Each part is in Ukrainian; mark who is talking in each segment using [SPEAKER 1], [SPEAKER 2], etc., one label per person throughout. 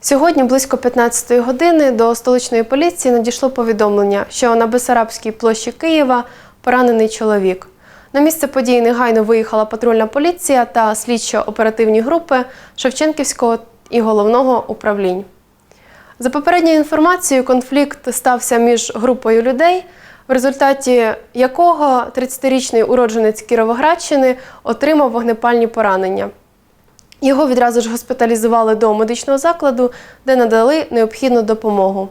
[SPEAKER 1] Сьогодні близько 15-ї години до столичної поліції надійшло повідомлення, що на Бесарабській площі Києва поранений чоловік. На місце події негайно виїхала патрульна поліція та слідчо-оперативні групи Шевченківського і головного управлінь. За попередньою інформацією, конфлікт стався між групою людей, в результаті якого 30-річний уродженець Кіровоградщини отримав вогнепальні поранення. Його відразу ж госпіталізували до медичного закладу, де надали необхідну допомогу.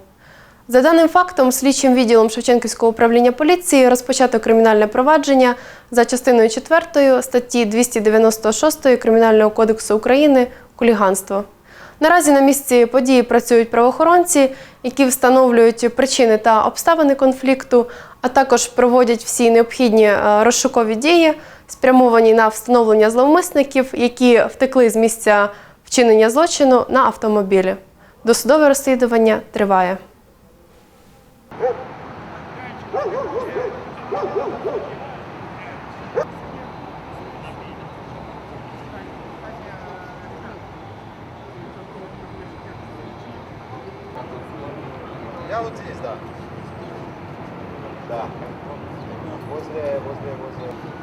[SPEAKER 1] За даним фактом, слідчим відділом Шевченківського управління поліції розпочато кримінальне провадження за частиною 4 статті 296 Кримінального кодексу України хуліганство. Наразі на місці події працюють правоохоронці, які встановлюють причини та обставини конфлікту, а також проводять всі необхідні е, розшукові дії, спрямовані на встановлення зловмисників, які втекли з місця вчинення злочину на автомобілі. Досудове розслідування триває.
[SPEAKER 2] Я вот здесь, да. Да. Возле, возле, возле.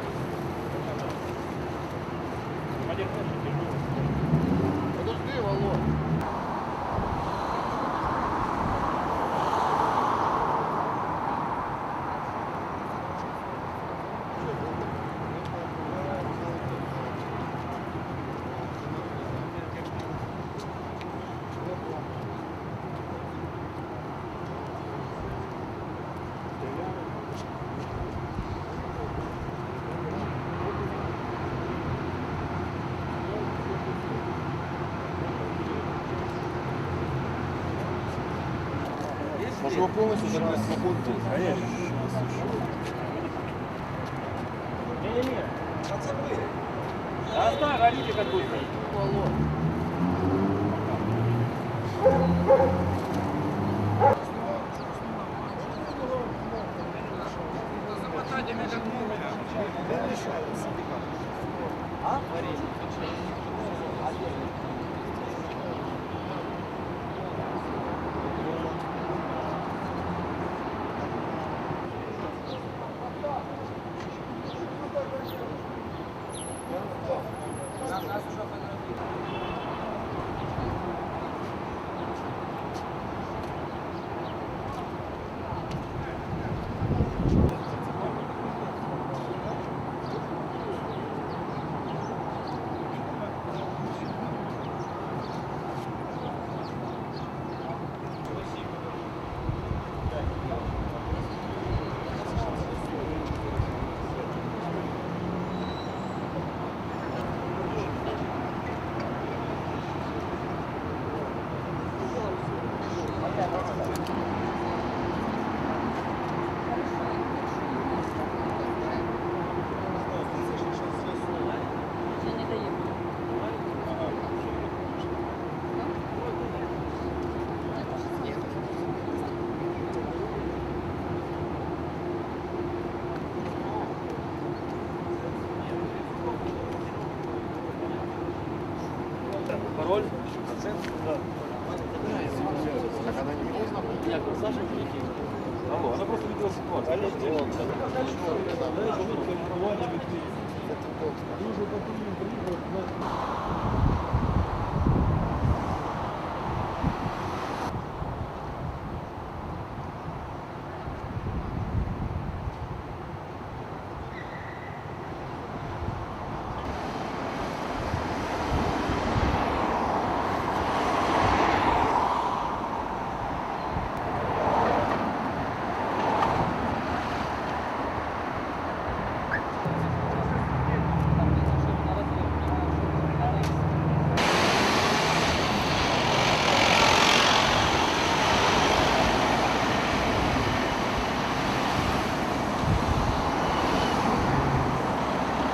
[SPEAKER 2] Может его полностью загнать в пункту? Конечно.
[SPEAKER 3] Не-не-не. Да, да, родите как будет. Замотайте меня как можно. А? Варенье.
[SPEAKER 2] Так она не меня?
[SPEAKER 3] Нет, Саша прилетел. Алло, она просто видела ситуацию.
[SPEAKER 2] Это тот.